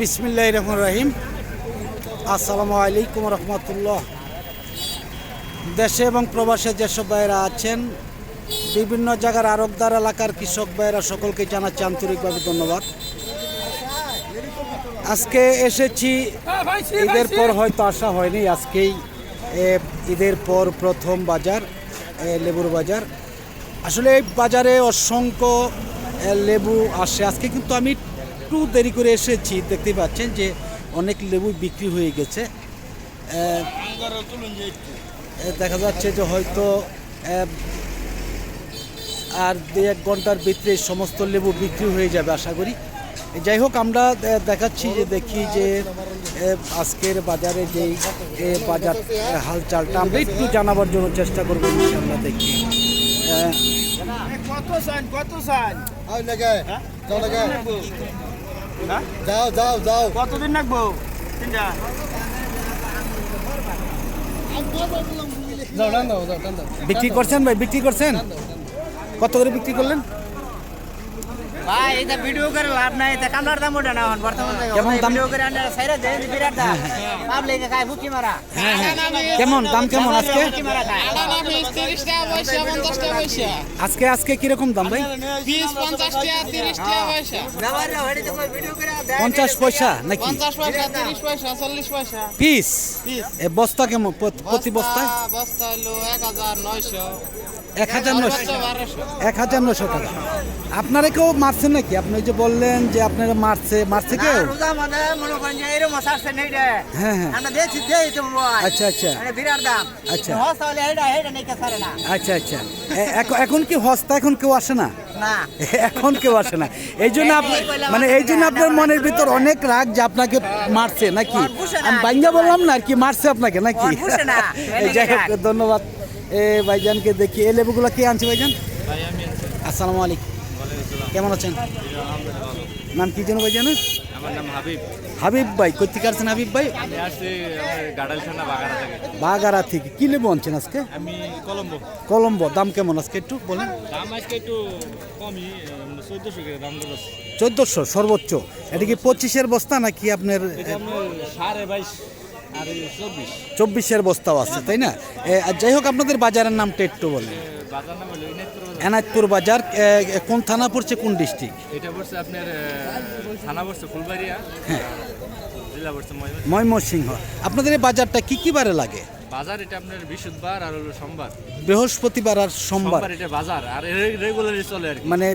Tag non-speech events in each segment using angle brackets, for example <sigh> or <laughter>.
বিসমিল্লাহ রহমান রহিম। আসসালামু আলাইকুম রহমতুল্লাহ। দেশে এবং প্রবাসে যেসব ভাইয়েরা আছেন, বিভিন্ন জায়গার আরবদার এলাকার কৃষক ভাইয়েরা সকলকে জানাচ্ছি আন্তরিকভাবে ধন্যবাদ। আজকে এসেছি, ঈদের পর হয়তো আসা হয়নি, আজকেই ঈদের পর প্রথম বাজার লেবুর বাজার। আসলে এই বাজারে অসংখ্য লেবু আসে। আজকে কিন্তু আমি একটু দেরি করে এসেছি। দেখতে পাচ্ছেন যে অনেক লেবু বিক্রি হয়ে গেছে। দেখা যাচ্ছে যে হয়তো আর দু এক ঘণ্টার ভিতরে সমস্ত লেবু বিক্রি হয়ে যাবে আশা করি। যাই হোক আমরা দেখাচ্ছি যে দেখি যে আজকের বাজারে যেই এ, বাজার হালচালটা আমরা একটু জানাবার জন্য চেষ্টা করব আমরা দেখি। কত সাইন কত লাগে। যাও হ্যাঁ? যাও যাও যাও। কতদিন রাখব? তিনটা। বিক্রি করছেন ভাই বিক্রি করছেন? কত করে বিক্রি করলেন? ভাই এটা ভিডিও করে লাভ নাই এটা কামলার দাম ওটা না বর্তমান থেকে কেমন দাম? ভিডিও করে আনলে সাইরা দেন বিরাট দাম। পাবলিক খায় ফুকি মারা। হ্যাঁ হ্যাঁ। কেমন? দাম কেমন আজকে? আজকে আজকে কীরকম দাম ভাই? পিস পঞ্চাশ টাকা তিরিশ টাকা পয়সা। ব্যবহার হয়ে তো ভিডিও করে দেন পঞ্চাশ পয়সা নাকি? পঞ্চাশ পয়সা তিরিশ পয়সা চল্লিশ পয়সা। পিস পিস এ বস্তা কেমন? প্রত- বস্তা বস্তা হলো এক হাজার নয়শো। এক হাজার নশো এক হাজার নশো টাকা। আপনারা কেউ মারছেন নাকি? আপনি যে বললেন যে আপনারা মারছে মারছে কেউ? মানে হ্যাঁ হ্যাঁ। আচ্ছা আচ্ছা। মানে আচ্ছা। কে আচ্ছা আচ্ছা। এখন- কি হস্তা এখন কেউ আসে না? <laughs> এখন কেউ আসে না। এই জন্য মানে এই জন্য আপনার মনের ভিতর অনেক রাগ যে আপনাকে মারছে নাকি। আমি বাইঙ্গা বললাম না আর কি মারছে আপনাকে নাকি? <laughs> ধন্যবাদ। এ ভাইজানকে দেখি। এই লেবুগুলো কে আনছে ভাইজান? আসসালামু আলাইকুম। কেমন আছেন? নাম কি যেন ভাইজান আমার নাম হাবিব। হাবিব ভাই কোথেকে আসছেন হাবিব ভাই? বাগারা থেকে। কি লেবু আনছেন আজকে? আমি কলম্বো। কলম্বো। দাম কেমন আজকে একটু বলেন? দাম আজকে একটু কমই চোদ্দশো দাম করছে চোদ্দোশো সর্বোচ্চ। এটা কি পঁচিশের বস্তা নাকি আপনার সাড়ে বাইশ। চব্বিশের বস্তাও আছে তাই না? যাই হোক আপনাদের বাজারের নামটা একটু বলেন নাম বাজার। এনায়তপুর বাজার কোন থানা পড়ছে কোন ডিস্ট্রিক্ট? এটা পড়ছে আপনার থানা পড়ছে ফুলবাড়িয়া জেলা ময়মনসিংহ। আপনাদের এই বাজারটা কি কি বারে লাগে? বাজার এটা আপনার বৃহস্পতিবার আর হলো সোমবার। বৃহস্পতিবার আর সোমবার। এটা বাজার আর রেগুলারই চলে আর মানে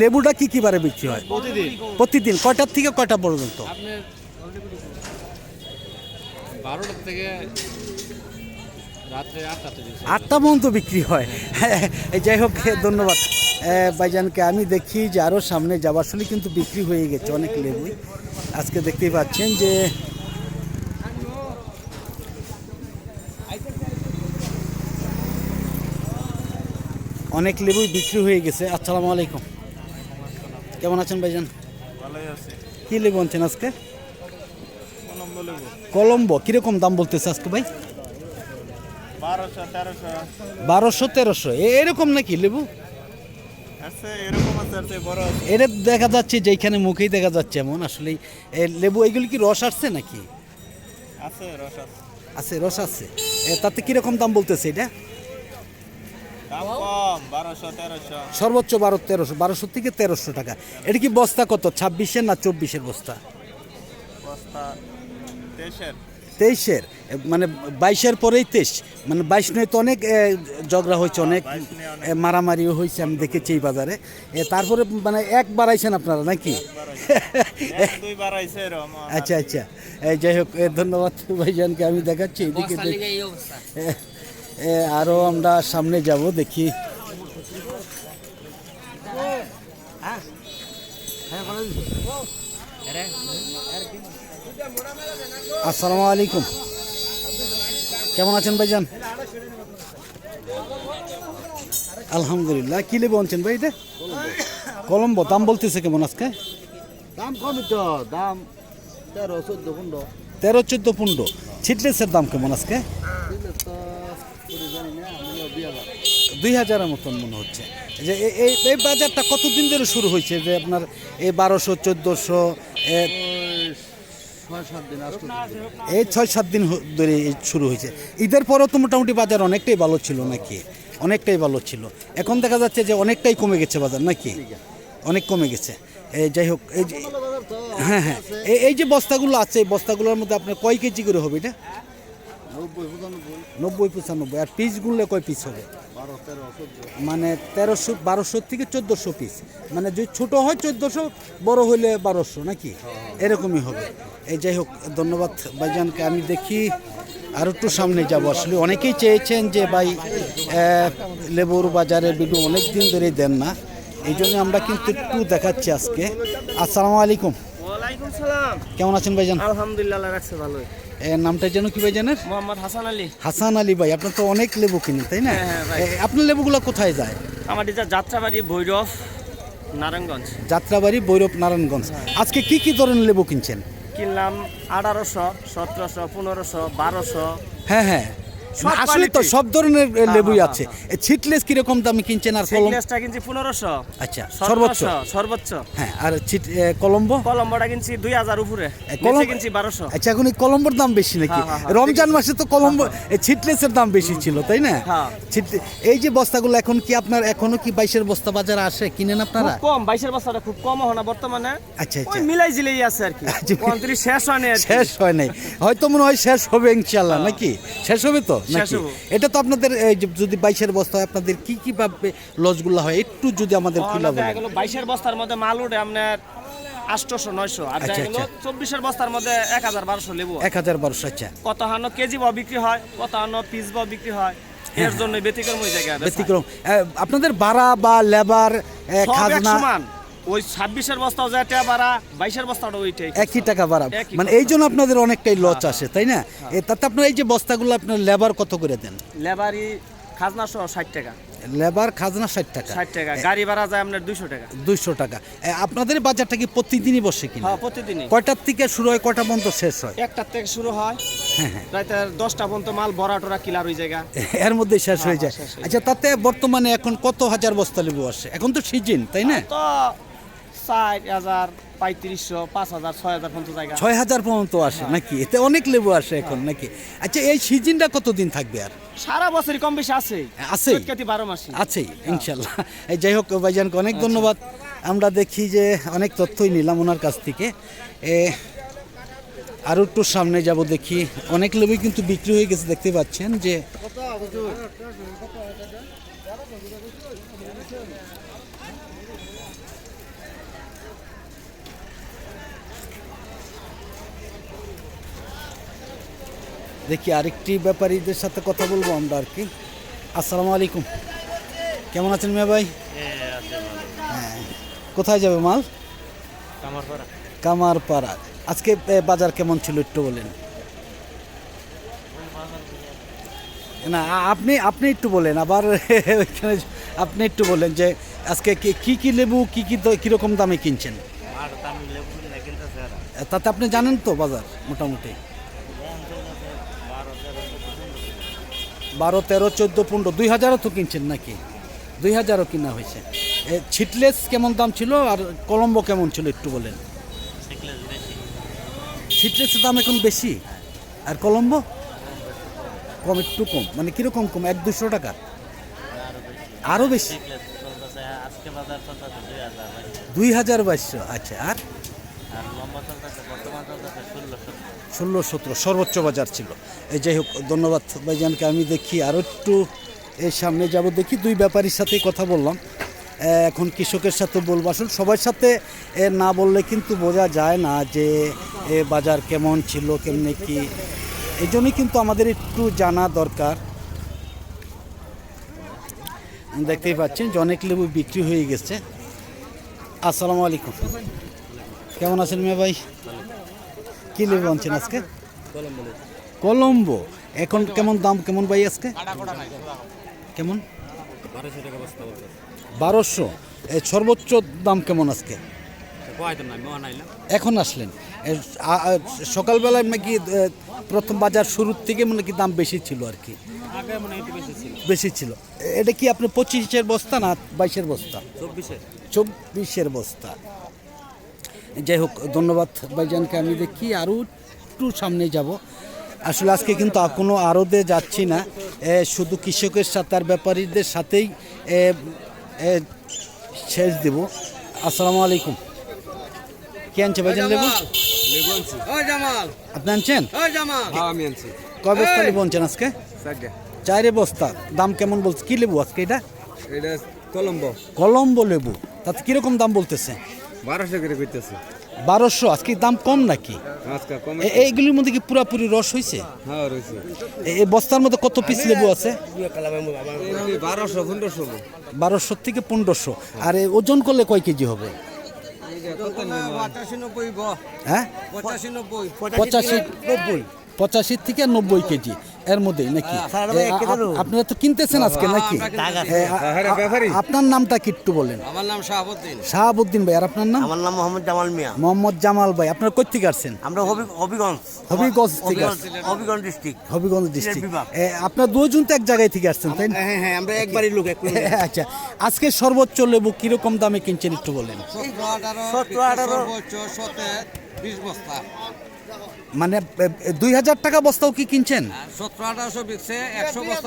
লেবুটা কি কি বারে বিক্রি হয়? প্রতিদিন। প্রতিদিন কয়টার থেকে কয়টা পর্যন্ত? আপনার বারোটার থেকে রাত্রে আটটা পর্যন্ত বিক্রি হয়। এই যাই হোক ধন্যবাদ। ভাইজানকে আমি দেখি যে আরও সামনে যাওয়ার আসলে কিন্তু বিক্রি হয়ে গেছে অনেক লেবুই। আজকে দেখতেই পাচ্ছেন যে অনেক লেবুই বিক্রি হয়ে গেছে। আসসালামু আলাইকুম। কেমন আছেন ভাইজান? কি লেবু আনছেন আজকে? কলম্বো, কীরকম দাম বলতেছে আজকে ভাই? বারোশো, তেরোশো। এরকম নাকি লেবু? এটা দেখা যাচ্ছে যেখানে মুখেই দেখা যাচ্ছে এমন আসলে লেবু এইগুলি কি রস আসছে নাকি? আছে, রস আছে। তাতে কীরকম দাম বলতেছে এটা? সর্বোচ্চ বারো, তেরোশো, বারোশো থেকে তেরোশো টাকা। এটা কি বস্তা কত, ছাব্বিশের না চব্বিশের বস্তা বস্তা? তেইশের। মানে বাইশের পরেই তেইশ। মানে বাইশ নয় তো অনেক ঝগড়া হয়েছে অনেক এ, মারামারিও হয়েছে আমি দেখেছি এই বাজারে। তারপরে মানে এক বাড়াইছেন আপনারা নাকি? আচ্ছা আচ্ছা। এই যাই হোক ধন্যবাদ ভাইজানকে আমি দেখাচ্ছি এদিকে দেখ- এই অবস্থা। এ, এ, আরও আমরা সামনে যাব দেখি। আসসালামু আলাইকুম। কেমন আছেন ভাইজান? আলহামদুলিল্লাহ কি লেবু আনছেন ভাই এটা? কলম্বো দাম বলতেছে কেমন আজকে? দাম কমই তো দাম তেরো চোদ্দ পনেরো। তেরো চোদ্দ পনেরো। ছিটলেসের দাম কেমন আজকে? দুই হাজারের মতন মনে হচ্ছে। যে এই বাজারটা কতদিন ধরে শুরু হয়েছে? যে আপনার এই বারোশো চোদ্দোশো এই ছয় সাত দিন ধরে শুরু হয়েছে। ঈদের পরেও তো মোটামুটি বাজার অনেকটাই ভালো ছিল নাকি? অনেকটাই ভালো ছিল। এখন দেখা যাচ্ছে যে অনেকটাই কমে গেছে বাজার নাকি? অনেক কমে গেছে। এই যাই হোক এই যে হ্যাঁ হ্যাঁ। এই যে বস্তাগুলো আছে এই বস্তাগুলোর মধ্যে আপনার কয় কেজি করে হবে এটা? নব্বই পঁচানব্বই। নব্বই পঁচানব্বই। আর পিসগুলো কয় পিস হবে? মানে তেরোশো বারোশো থেকে চোদ্দোশো পিস মানে যদি ছোটো হয় চোদ্দোশো বড় হইলে বারোশো নাকি? এরকমই হবে। এই যাই হোক ধন্যবাদ ভাইজানকে। আমি দেখি আর একটু সামনে যাব। আসলে অনেকেই চেয়েছেন যে ভাই লেবুর বাজারে ভিডিও অনেক দিন ধরেই দেন না। এই জন্য আমরা কিন্তু একটু দেখাচ্ছি আজকে। আসসালামু আলাইকুম। কেমন আছেন ভাইজান? আলহামদুলিল্লাহ রাখছে ভালোই। নামটা যেন কি ভাই জানেন? মোহাম্মদ হাসান আলী। হাসান আলী ভাই আপনার তো অনেক লেবু কিনে তাই না? হ্যাঁ। এ, আপনার লেবুগুলো কোথায় যায়? আমার এটা যাত্রাবাড়ি ভৈরব নারায়ণগঞ্জ। যাত্রাবাড়ি ভৈরব নারায়ণগঞ্জ। আজকে কি কি ধরনের লেবু কিনছেন? কিনলাম আঠারোশো সতেরোশো পনেরোশো বারোশো। হ্যাঁ হ্যাঁ। আসলে তো সব ধরনের লেবুই আছে। ছিটলেস কীরকম দামে কিনছেন আর কলম? সিগনেসটা কিনছি পনেরোশো। আচ্ছা সর্বোচ্চ? সর্বোচ্চ। হ্যাঁ আর ছিট কলম্বো? কলম্বটা কিনছি দুই হাজার উপরে। কলম- কিনছি বারোশো। আচ্ছা এখন এই কলম্বোর দাম বেশি নাকি? হ্যাঁ, হ্যাঁ, হ্যাঁ, রমজান মাসে তো কলম্বো ছিটলেসের দাম বেশি ছিল তাই না? হ্যাঁ। এই যে বস্তাগুলো এখন কি আপনার এখনও কি বাইশের বস্তা বাজারে আসে? কিনেন খুব আপনারা? কম বাইশের বস্তাটা খুব কম হয় না বর্তমানে। আচ্ছা আচ্ছা। মিলাই জিলেই আছে আর কি। আচ্ছা। পঁয়ত্রিশ শেষ হয় না শেষ হয় নাই। হয়তো মনে হয় শেষ হবে ইনশাল্লাহ নাকি? শেষ হবে তো? নাকি? এটা তো আপনাদের যদি বাইশের বস্তা হয় আপনাদের কি কি ভাবে লসগুলো হয়? একটু যদি আমাদের খুলে দেখা বলেন। বাইশের বস্তার মধ্যে মাল উঠে আপনার আটশোশো নয়শো। আর আচ্ছা, আচ্ছা। চব্বিশের বস্তার মধ্যে এক হাজার বারোশো লেবু এক হাজার বারোশো আচ্ছা। কত হানো কেজি বা বিক্রি হয় কত হানো পিস বা বিক্রি হয় এর জন্য ব্যতিক্রম ওই জায়গায় ব্যতিক্রম আপনাদের ভাড়া বা লেবার খাজনা ওই ছাব্বিশের বস্তাও যেটা বাড়া বাইশের বস্তাটা ওইটাই। একই টাকা ভাড়া। মানে এই জন্য আপনাদের অনেকটাই লস আসে তাই না? তাতে আপনার এই যে বস্তাগুলো আপনার লেবার কত করে দেন? লেবারি খাজনা সহ ষাট টাকা। লেবার খাজনা ষাট টাকা। ষাট টাকা গাড়ি ভাড়া যায় আপনার দুইশো টাকা। দুইশো টাকা। আপনাদের বাজারটা কি প্রতিদিনই বসে কিনা? হ্যাঁ প্রতিদিনই। কয়টার থেকে শুরু হয় কয়টা পর্যন্ত শেষ হয়? একটার থেকে শুরু হয়। হ্যাঁ হ্যাঁ। রাতে দশটা পর্যন্ত মাল ভরা টরা কিলার ওই জায়গা। <laughs> এর মধ্যে শেষ হয়ে যায় হ্যাঁ, শেষ হয়ে আচ্ছা তাতে বর্তমানে এখন কত হাজার বস্তা লেবু আসে? এখন তো সিজন তাই না? তো চার হাজার পঁয়ত্রিশশো পাঁচ হাজার ছয় হাজার পর্যন্ত জায়গা। ছয় হাজার পর্যন্ত আসে নাকি? এতে অনেক লেবু আসে এখন নাকি? আচ্ছা এই সিজনটা কতদিন থাকবে আর? সারা বছরই কম বেশি আছে। আছেই? চৈতকাতি বারো মাসি আছেই ইনশাল্লাহ। এই যাই হোক ভাইজানকে অনেক ধন্যবাদ। আমরা দেখি যে অনেক তথ্যই নিলাম ওনার কাছ থেকে। এ আরও একটু সামনে যাব দেখি। অনেক লেবুই কিন্তু বিক্রি হয়ে গেছে দেখতে পাচ্ছেন যে দেখি আরেকটি ব্যাপারীদের সাথে কথা বলব আমরা আর কি। আসসালামু আলাইকুম। কেমন আছেন মিয়া ভাই? হ্যাঁ। কোথায় যাবে মাল? কামারপাড়া। আজকে বাজার কেমন ছিল একটু বলেন। না আপনি আপনি একটু বলেন। আবার <laughs> ওইখানে আপনি একটু বলেন যে আজকে কি- কি লেবু কি কি কীরকম দামে কিনছেন? তাতে আপনি জানেন তো বাজার মোটামুটি। বারো, তেরো, চোদ্দ, পনেরো, দুই হাজারও তো কিনছেন নাকি? দুই হাজারও কিনা হয়েছে। ছিটলেস কেমন দাম ছিল আর কলম্বো কেমন ছিল একটু বলেন? ছিটলেসের দাম এখন বেশি। আর কলম্বো? কম, একটু কম। মানে কীরকম কম? এক দুশো টাকা? আরও বেশি? দুই হাজার বাইশশো। আচ্ছা আর? ষোলো সতেরো সর্বোচ্চ বাজার ছিল। এই যাই হোক, ধন্যবাদ ভাইজানকে। আমি দেখি আরও একটু এর সামনে যাব। দেখি দুই ব্যাপারীর সাথেই কথা বললাম। এখন কৃষকের সাথে বলব। আসলে সবার সাথে না বললে কিন্তু বোঝা যায় না যে এ, বাজার কেমন ছিল, কেমনে কি। এই জন্যই কিন্তু আমাদের একটু জানা দরকার। দেখতেই পাচ্ছেন যে অনেক লেবু বিক্রি হয়ে গেছে। আসসালামু আলাইকুম। কেমন আছেন মেয়ে ভাই? কি লেবু আনছেন আজকে? কলম্বো। এখন কেমন দাম কেমন ভাই আজকে? কেমন? বারোশো। সর্বোচ্চ দাম কেমন আজকে? এখন আসলেন। সকালবেলায় নাকি প্রথম বাজার শুরুর থেকে মানে কি দাম বেশি ছিল আর কি? মনে হয় বেশি ছিল। বেশি ছিল এ- এটা কি আপনি পঁচিশের বস্তা না বাইশের বস্তা? চব্বিশে চব্বিশের বস্তা। যাই হোক ধন্যবাদ ভাইজানকে আমি দেখি আরও একটু সামনে যাব। আসলে আজকে কিন্তু কোনো আরদে যাচ্ছি না। শুধু কৃষকের সাথে আর ব্যাপারীদের সাথেই শেষ দেব। আসসালামু আলাইকুম। কে আনছে ভাইজান লেবু? আপনি আনছেন? কয় বস্তা লেবু আনছেন আজকে? চারে বস্তা। দাম কেমন বলছে? কি লেবু আজকে এটা? এটা কলম্বো। কলম্বো লেবু। তাতে কীরকম দাম বলতেছে? বারোশো করে করতেছে বারোশো? আজকে দাম কম নাকি? আজকে কম এ- এইগুলির মধ্যে কি পুরাপুরি রস হয়েছে হ্যাঁ এই বস্তার মধ্যে কত পিস লেবু আছে? বারোশো পনেরোশো। বারোশো থেকে পনেরোশো। আর এ ওজন করলে কয় কেজি হবে? পঁচাশি হ্যাঁ? পঁচাশি থেকে নব্বই কেজি। এর মধ্যেই নাকি? আপনারা তো কিনতেছেন আজকে নাকি। আপনার নামটা কি একটু বলেন। আমার নাম শাহাবুদ্দিন। শাহাবুদ্দিন ভাই আর আপনার নাম? আমার নাম মোহাম্মদ জামাল মিয়া। মোহাম্মদ জামাল ভাই আপনার কই থেকে আসছেন? আমরা হবি হবিগঞ্জ। হবিগঞ্জ থেকে হবিগঞ্জ ডিস্ট্রিক্ট হবিগঞ্জ ডিস্ট্রিক্ট। আপনার দুজন তো এক জায়গায় থেকে আসছেন তাই না? হ্যাঁ হ্যাঁ আমরা একবারই লোক এক আচ্ছা আজকে সর্বোচ্চ লেবু কীরকম দামে কিনছেন একটু বলেন। সতেরো আঠারো সতেরো, আঠারো। সর্বোচ্চ সতেরো বিশ বস্তা। মানে দুই হাজার টাকা বস্তাও কি কিনছেন? আর সতেরো আঠারোশো বিকছে একশো বিশ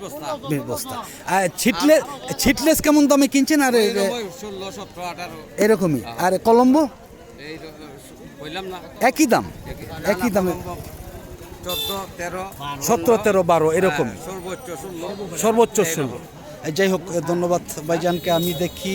বস্তা। বিশ বস্তা। আর ছিটলে ছিটলেস কেমন দামে কিনছেন? আর এ- এইরকমই ষোলো সতেরো আঠারো। এরকমই। আর কলম্বো? একই দাম? একই দামে। তেরো। সতেরো তেরো বারো এরকম। হ্যাঁ, সর্বোচ্চ ষোলো। যাই হোক ধন্যবাদ ভাইজানকে। আমি দেখি